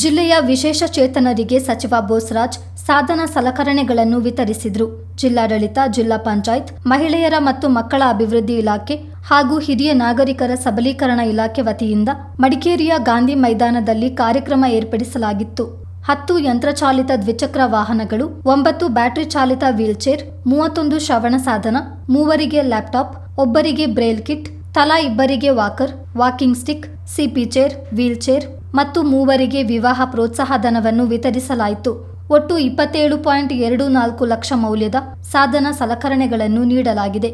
ಜಿಲ್ಲೆಯ ವಿಶೇಷ ಚೇತನರಿಗೆ ಸಚಿವ ಬೋಸರಾಜ್ ಸಾಧನ ಸಲಕರಣೆಗಳನ್ನು ವಿತರಿಸಿದರು. ಜಿಲ್ಲಾಡಳಿತ, ಜಿಲ್ಲಾ ಪಂಚಾಯತ್, ಮಹಿಳೆಯರ ಮತ್ತು ಮಕ್ಕಳ ಅಭಿವೃದ್ಧಿ ಇಲಾಖೆ ಹಾಗೂ ಹಿರಿಯ ನಾಗರಿಕರ ಸಬಲೀಕರಣ ಇಲಾಖೆ ವತಿಯಿಂದ ಮಡಿಕೇರಿಯ ಗಾಂಧಿ ಮೈದಾನದಲ್ಲಿ ಕಾರ್ಯಕ್ರಮ ಏರ್ಪಡಿಸಲಾಗಿತ್ತು. ಹತ್ತು ಯಂತ್ರಚಾಲಿತ ದ್ವಿಚಕ್ರ ವಾಹನಗಳು, ಒಂಬತ್ತು ಬ್ಯಾಟರಿ ಚಾಲಿತ ವೀಲ್ಚೇರ್, ಮೂವತ್ತೊಂದು ಶ್ರವಣ ಸಾಧನ, ಮೂವರಿಗೆ ಲ್ಯಾಪ್ಟಾಪ್, ಒಬ್ಬರಿಗೆ ಬ್ರೇಲ್ ಕಿಟ್, ತಲಾ ಇಬ್ಬರಿಗೆ walker, walking stick, CP chair wheel chair ಮತ್ತು ಮೂವರಿಗೆ ವಿವಾಹ ಪ್ರೋತ್ಸಾಹ ಧನವನ್ನು ವಿತರಿಸಲಾಯಿತು. ಒಟ್ಟು ಇಪ್ಪತ್ತೇಳು ಪಾಯಿಂಟ್ ಎರಡು ನಾಲ್ಕು ಲಕ್ಷ ಮೌಲ್ಯದ ಸಾಧನ ಸಲಕರಣೆಗಳನ್ನು ನೀಡಲಾಗಿದೆ.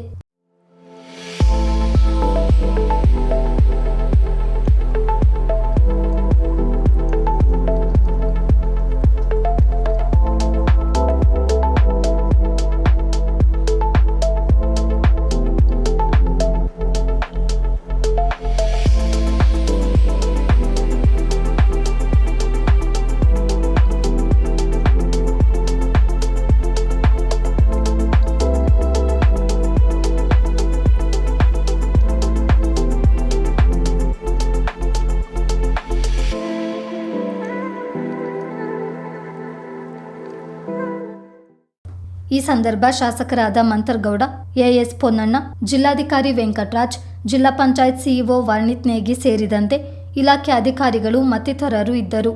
ಈ ಸಂದರ್ಭ ಶಾಸಕರಾದ ಮಂತರ್ಗೌಡ, ಎಎಸ್ ಪೊನ್ನಣ್ಣ, ಜಿಲ್ಲಾಧಿಕಾರಿ ವೆಂಕಟರಾಜ್, ಜಿಲ್ಲಾ ಪಂಚಾಯತ್ ಸಿಇಒ ವರ್ಣಿತ್ ನೇಗಿ ಸೇರಿದಂತೆ ಇಲಾಖೆ ಅಧಿಕಾರಿಗಳು ಮತ್ತಿತರರು ಇದ್ದರು.